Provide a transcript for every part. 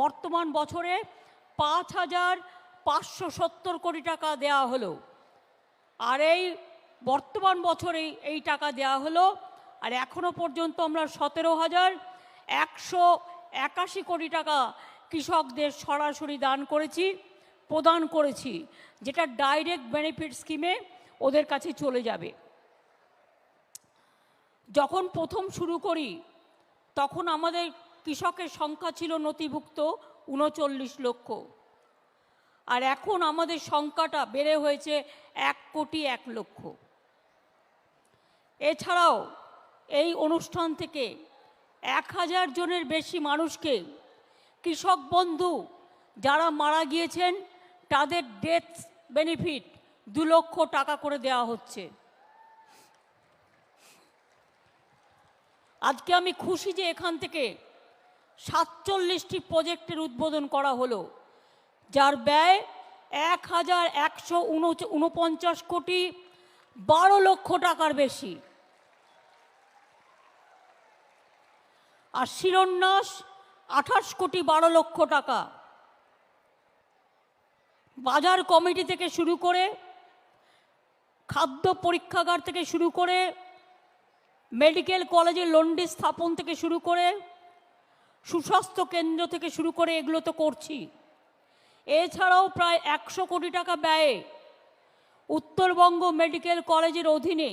বর্তমান বছরে পাঁচ হাজার পাঁচশো সত্তর কোটি টাকা দেওয়া হলো। আর এই বর্তমান বছরে এই টাকা দেওয়া হলো। আর এখনও পর্যন্ত আমরা সতেরো হাজার একশো একাশি কোটি টাকা কৃষকদের সরাসরি দান করেছি, প্রদান করেছি, যেটা ডাইরেক্ট বেনিফিট স্কিমে ওদের কাছে চলে যাবে। যখন প্রথম শুরু করি, তখন আমাদের কৃষকের সংখ্যা ছিল নথিভুক্ত উনচল্লিশ লক্ষ। আর এখন আমাদের সংখ্যাটা বেড়ে হয়েছে এক কোটি এক লক্ষ। এছাড়াও এই অনুষ্ঠান থেকে এক হাজার জনের বেশি মানুষকে কৃষক বন্ধু যারা মারা গিয়েছেন, তাদের ডেথ বেনিফিট দু লক্ষ টাকা করে দেওয়া হচ্ছে। আজকে আমি খুশি যে এখান থেকে সাতচল্লিশটি প্রজেক্টের উদ্বোধন করা হলো, যার ব্যয় এক হাজার একশো উনপঞ্চাশ কোটি বারো লক্ষ টাকার বেশি। আর শিরন্যাস আঠাশ কোটি বারো লক্ষ টাকা। বাজার কমিটি থেকে শুরু করে, খাদ্য পরীক্ষাগার থেকে শুরু করে, মেডিকেল কলেজে লন্ডি স্থাপন থেকে শুরু করে সুস্বাস্থ্য কেন্দ্র থেকে শুরু করে এগুলো তো করছি। এছাড়াও প্রায় একশো কোটি টাকা ব্যয়ে উত্তরবঙ্গ মেডিকেল কলেজের অধীনে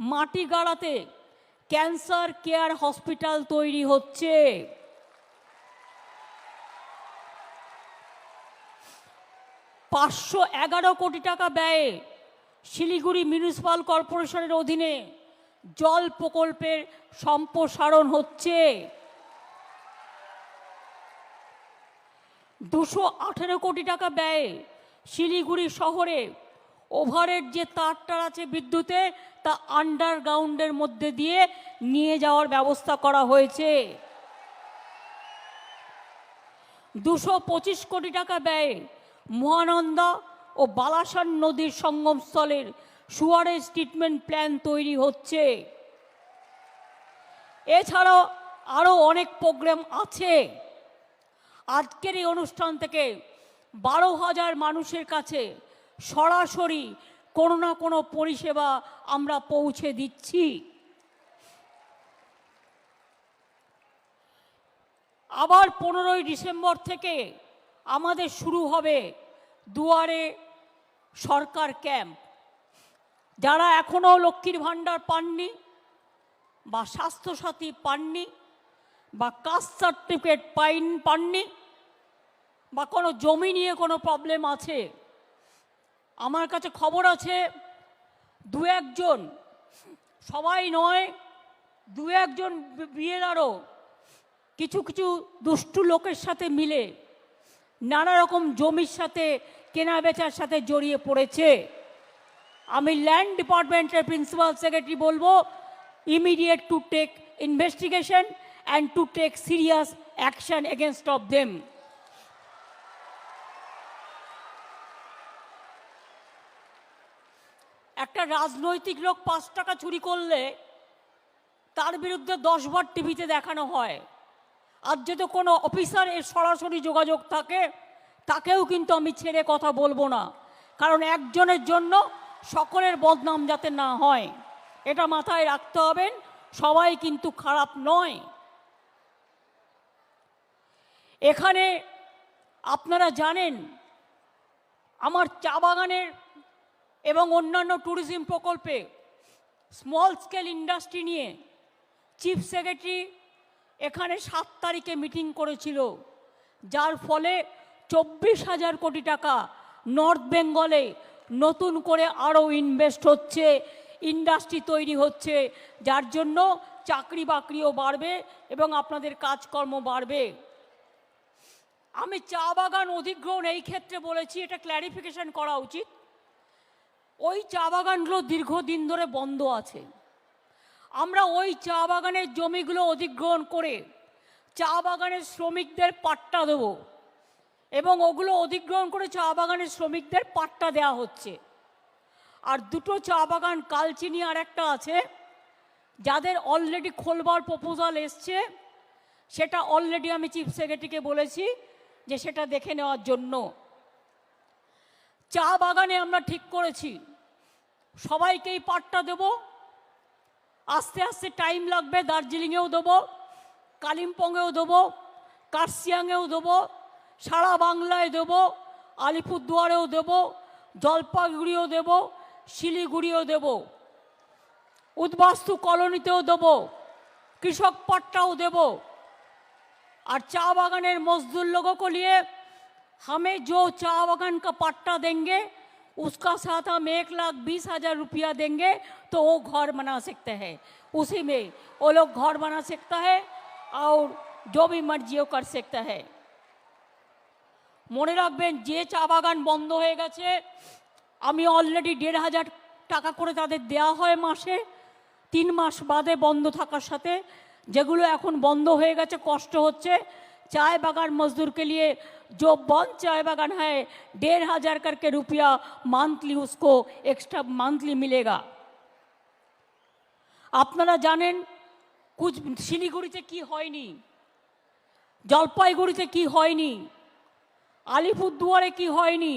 মাটি গাড়াতে ক্যান্সার কেয়ার হসপিটাল তৈরি হচ্ছে। পাঁচশো এগারো কোটি টাকা ব্যয়ে শিলিগুড়ি মিউনিসিপাল কর্পোরেশনের অধীনে জল প্রকল্পের সম্প্রসারণ হচ্ছে। দুশো আঠেরো কোটি টাকা ব্যয়ে শিলিগুড়ি শহরে ওভারের যে তারটার আছে বিদ্যুতে, তা আন্ডারগ্রাউন্ডের মধ্যে দিয়ে নিয়ে যাওয়ার ব্যবস্থা করা হয়েছে। দুশো পঁচিশ কোটি টাকা ব্যয়ে মহানন্দা ও বালাসান নদীর সঙ্গমস্থলের সুয়ারেজ ট্রিটমেন্ট প্ল্যান তৈরি হচ্ছে। এছাড়াও আরও অনেক প্রোগ্রাম আছে। আজকের এই অনুষ্ঠান থেকে বারো হাজার মানুষের কাছে সরাসরি কোনো না কোনো পরিষেবা আমরা পৌঁছে দিচ্ছি। আবার পনেরোই ডিসেম্বর থেকে আমাদের শুরু হবে দুয়ারে সরকার ক্যাম্প। যারা এখনও লক্ষ্মীর ভাণ্ডার পাননি বা স্বাস্থ্যসাথী পাননি বা কাস্ট সার্টিফিকেট পাইন, পাননি, বা কোনো জমি নিয়ে কোনো প্রবলেম আছে? আমার কাছে খবর আছে, দু একজন, সবাই নয়, দু একজন বিয়েদারও কিছু কিছু দুষ্টু লোকের সাথে মিলে নানা রকম জমির সাথে, কেনা বেচার সাথে জড়িয়ে পড়েছে। আমি ল্যান্ড ডিপার্টমেন্টের প্রিন্সিপাল সেক্রেটারি বলব immediate to take investigation and to take serious action against of them একটা রাজনৈতিক লোক পাঁচ টাকা চুরি করলে তার বিরুদ্ধে দশবার টিভিতে দেখানো হয়। আর যদি কোনো অফিসার এর সরাসরি যোগাযোগ থাকে, তাকেও কিন্তু আমি ছেড়ে কথা বলব না। কারণ একজনের জন্য সকলের বদনাম যাতে না হয়। এটা মাথায় রাখতে হবেন, সবাই কিন্তু খারাপ নয়। এখানে আপনারা জানেন, আমার চা বাগানের এবং অন্যান্য ট্যুরিজম প্রকল্পে স্মল স্কেল ইন্ডাস্ট্রি নিয়ে চিফ সেক্রেটারি এখানে সাত তারিখে মিটিং করেছিল, যার ফলে চব্বিশ হাজার কোটি টাকা নর্থ বেঙ্গলে নতুন করে আরও ইনভেস্ট হচ্ছে ইন্ডাস্ট্রি তৈরি হচ্ছে, যার জন্য চাকরি বাকরিও বাড়বে এবং আপনাদের কাজকর্ম বাড়বে। আমি চা বাগান অধিগ্রহণ এই ক্ষেত্রে বলেছি, এটা ক্ল্যারিফিকেশন করা উচিত। ওই চা বাগানগুলো দীর্ঘদিন ধরে বন্ধ আছে। আমরা ওই চা বাগানের জমিগুলো অধিগ্রহণ করে চা বাগানের শ্রমিকদের পাট্টা দেবো এবং ওগুলো অধিগ্রহণ করে চা বাগানের শ্রমিকদের পাট্টা দেওয়া হচ্ছে। আর দুটো চা বাগান, কালচিনি আর একটা আছে, যাদের অলরেডি খোলবার প্রপোজাল এসছে, সেটা অলরেডি আমি চিফ সেক্রেটারিকে বলেছি। যে সেটা দেখে নেওয়ার জন্য। চা বাগানে আমরা ঠিক করেছি। সবাইকেই পাটটা দেব। আস্তে আস্তে টাইম লাগবে, দার্জিলিংয়েও দেবো, কালিম্পংয়েও দেবো কার্সিয়াংয়েও দেবো, সারা বাংলায় দেবো, আলিপুরদুয়ারেও দেবো, জলপাইগুড়িও দেবো, শিলিগুড়িও দেবো। উদ্বাস্তু কলোনিতেও দেবো। কৃষক পাট্টাও দেবো। আর চা বাগানের মজদুর লোককে লিয়ে হামে জো চা বাগান কা পাট্টা দেঙ্গে, উসকা সাথ হাম এক লাখ বিশ হাজার রুপিয়া দেঙ্গে, তো ও ঘর বানা সকতে হ্যাঁ উসি মে ও লোক ঘর বানা সকতে হ্যাঁ আর জো মর্জি ও কর সকতে হ্যাঁ মনে রাখবেন, যে চা বাগান বন্ধ হয়ে গেছে, আমি অলরেডি দেড় হাজার টাকা করে তাদের দেয়া হয় মাসে, তিন মাস বাদে বন্ধ থাকার সাথে যেগুলো এখন বন্ধ হয়ে গেছে কষ্ট হচ্ছে चाय बागान मजदूर के लिए जो बंद चाय बागान है डेढ़ हजार करके रुपया मंथली उसको एक्स्ट्रा मंथली मिलेगा আপনারা জানেন কুচ শিলিগুড়িতে কি হয়নি জলপাইগুড়িতে কি হয়নি আলিপুরদুয়ারে কি হয়নি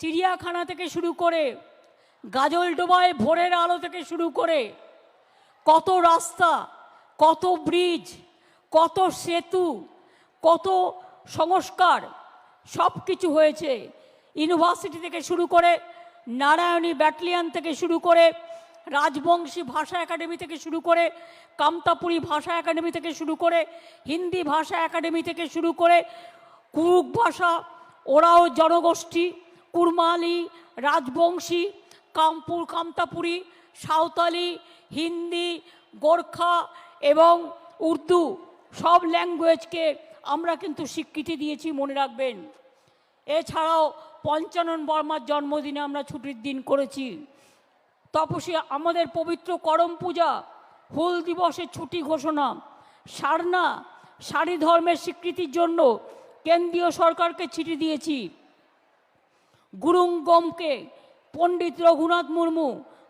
চিড়িয়াখানা থেকে শুরু করে গাজলডোবায় ভোরের আলো থেকে শুরু করে কত রাস্তা কত ব্রিজ, কত সেতু, কত সংস্কার সব কিছু হয়েছে। ইউনিভার্সিটি থেকে শুরু করে নারায়ণী ব্যাটালিয়ান থেকে শুরু করে রাজবংশী ভাষা একাডেমি থেকে শুরু করে কামতাপুরী ভাষা একাডেমি থেকে শুরু করে হিন্দি ভাষা একাডেমি থেকে শুরু করে কুরুক ভাষা, ওরাও জনগোষ্ঠী, কুরমালি, রাজবংশী, কামপুর, কামতাপুরী, সাঁওতালি, হিন্দি, গোর্খা এবং উর্দু সব ল্যাঙ্গুয়েজকে আমরা কিন্তু স্বীকৃতি দিয়েছি, মনে রাখবেন। এছাড়াও পঞ্চানন বর্মার জন্মদিনে আমরা ছুটির দিন করেছি। তপসী আমাদের পবিত্র করম পূজা, হুল দিবসের ছুটি ঘোষণা, সারনা, সারি ধর্মের স্বীকৃতির জন্য কেন্দ্রীয় সরকারকে চিঠি দিয়েছি। গুরুং গমকে পণ্ডিত রঘুনাথ মুর্মু,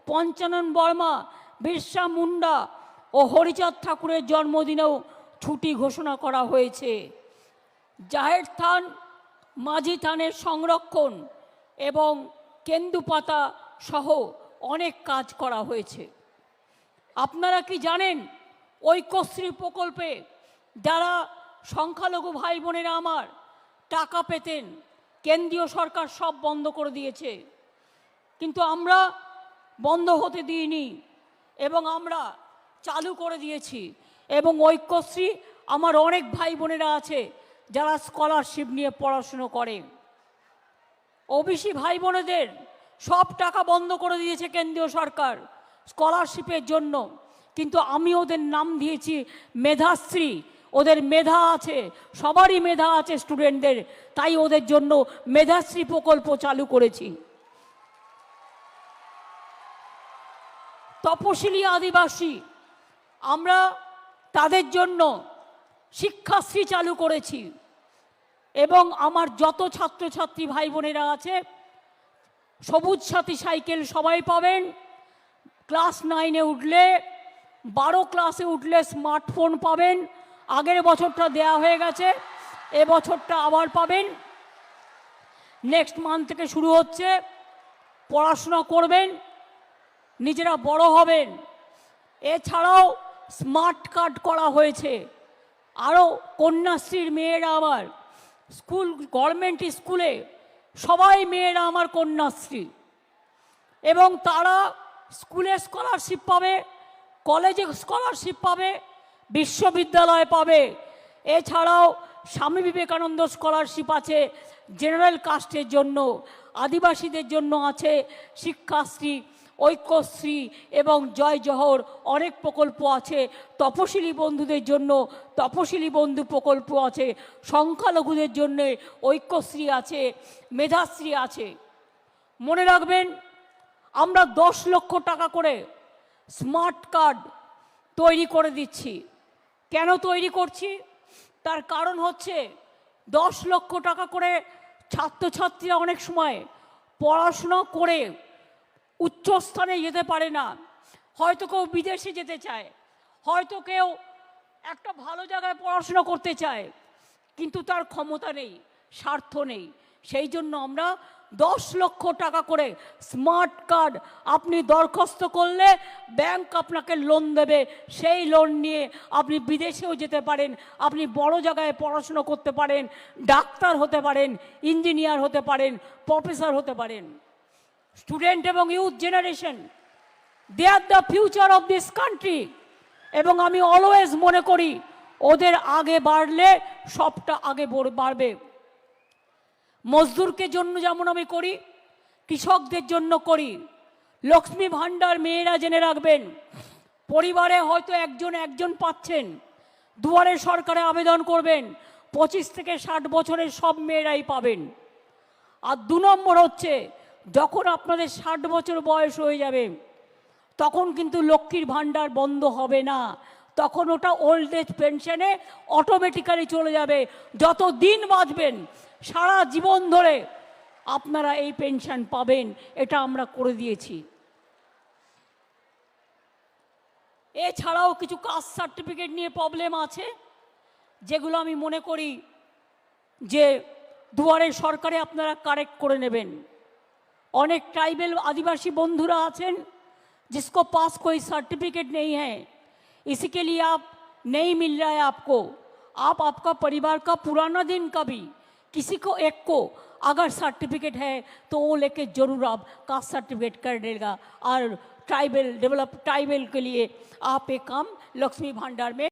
পঞ্চানন বর্মা, বিরসা মুন্ডা ও হরিচাঁদ ঠাকুরের জন্মদিনেও ছুটি ঘোষণা করা হয়েছে। জাহের থান, মাঝি থানের সংরক্ষণ এবং কেন্দুপাতা সহ অনেক কাজ করা হয়েছে। আপনারা কি জানেন ঐক্যশ্রী প্রকল্পে যারা সংখ্যালঘু ভাই বোনেরা আমার টাকা পেতেন, কেন্দ্রীয় সরকার সব বন্ধ করে দিয়েছে। কিন্তু আমরা বন্ধ হতে দিইনি এবং আমরা চালু করে দিয়েছি। এবং ঐক্যশ্রী আমার অনেক ভাই বোনেরা আছে যারা স্কলারশিপ নিয়ে পড়াশুনো করে। ওবিসি ভাই বোনেদের সব টাকা বন্ধ করে দিয়েছে কেন্দ্রীয় সরকার স্কলারশিপের জন্য। কিন্তু আমি ওদের নাম দিয়েছি মেধাশ্রী। ওদের মেধা আছে, সবারই মেধা আছে স্টুডেন্টদের তাই ওদের জন্য মেধাশ্রী প্রকল্প চালু করেছি। তপশিলি আদিবাসী আমরা তাদের জন্য শিক্ষাশ্রী চালু করেছি। এবং আমার যত ছাত্রছাত্রী ভাই বোনেরা আছে, সবুজ সাথী সাইকেল সবাই পাবেন। ক্লাস নাইনে উঠলে, বারো ক্লাসে উঠলে স্মার্টফোন পাবেন। আগের বছরটা দেয়া হয়ে গেছে, এ বছরটা আবার পাবেন। নেক্সট মান্থ থেকে শুরু হচ্ছে, পড়াশোনা করবেন, নিজেরা বড় হবেন। এছাড়াও স্মার্ট কার্ড করা হয়েছে। আরও কন্যাশ্রীর মেয়েরা আমার স্কুল, গভর্নমেন্ট স্কুলে সবাই মেয়েরা আমার কন্যাশ্রী। এবং তারা স্কুলে স্কলারশিপ পাবে, কলেজে স্কলারশিপ পাবে, বিশ্ববিদ্যালয় পাবে। এছাড়াও স্বামী বিবেকানন্দ স্কলারশিপ আছে, জেনারেল কাস্টের জন্য, আদিবাসীদের জন্য আছে শিক্ষাশ্রী। ঐক্যশ্রী এবং জয় জহর অনেক প্রকল্প আছে। তপশিলি বন্ধুদের জন্য, তপশিলি বন্ধু প্রকল্প আছে। সংখ্যালঘুদের জন্যে ঐক্যশ্রী আছে, মেধাশ্রী আছে। মনে রাখবেন, আমরা দশ লক্ষ টাকা করে স্মার্ট কার্ড তৈরি করে দিচ্ছি। কেন তৈরি করছি? তার কারণ হচ্ছে, দশ লক্ষ টাকা করে ছাত্রছাত্রীরা অনেক সময় পড়াশোনা করে উচ্চস্থানে যেতে পারে না। হয়তো কেউ বিদেশে যেতে চায়, হয়তো কেউ একটা ভালো জায়গায় পড়াশোনা করতে চায়, কিন্তু তার ক্ষমতা নেই, স্বার্থ নেই। সেই জন্য আমরা দশ লক্ষ টাকা করে স্মার্ট কার্ড আপনি দরখাস্ত করলে ব্যাংক আপনাকে লোন দেবে। সেই লোন নিয়ে আপনি বিদেশেও যেতে পারেন, আপনি বড় জায়গায় পড়াশুনো করতে পারেন, ডাক্তার হতে পারেন ইঞ্জিনিয়ার হতে পারেন প্রফেসর হতে পারেন। স্টুডেন্ট এবং youth generation they are the future of this country এবং আমি অলওয়েজ মনে করি, ওদের আগে বাড়লে সবটা আগে বাড়বে। মজদুরকে জন্য যেমন আমি করি, কৃষকদের জন্য করি। লক্ষ্মী ভাণ্ডার মেয়েরা জেনে রাখবেন, পরিবারে হয়তো একজন একজন পাচ্ছেন, দুয়ারে সরকারে আবেদন করবেন, পঁচিশ থেকে ষাট বছরের সব মেয়েরাই পাবেন। আর দু নম্বর হচ্ছে যখন আপনাদের ষাট বছর বয়স হয়ে যাবে, তখন কিন্তু লক্ষ্মীর ভাণ্ডার বন্ধ হবে না। তখন ওটা ওল্ড এজ পেনশনে অটোমেটিক্যালি চলে যাবে। যত দিন বাঁচবেন, সারা জীবন ধরে আপনারা এই পেনশন পাবেন, এটা আমরা করে দিয়েছি। এছাড়াও কিছু কাস্ট সার্টিফিকেট নিয়ে প্রবলেম আছে, যেগুলো আমি মনে করি যে দুয়ারে সরকারে আপনারা কারেক্ট করে নেবেন। अनेक ट्राइबल आदिवासी बंधुरा आছেন जिसको पास कोई सर्टिफिकेट नहीं है। इसी के लिए आप नहीं मिल रहा है आपको। आप आपका परिवार का पुराना दिन का भी किसी को एक को अगर सर्टिफिकेट है तो वो लेके ज़रूर आप कास्ट सर्टिफिकेट कर देगा। और ट्राइबल, डेवलप ट्राइबल के लिए आप एक काम लक्ष्मी भंडार में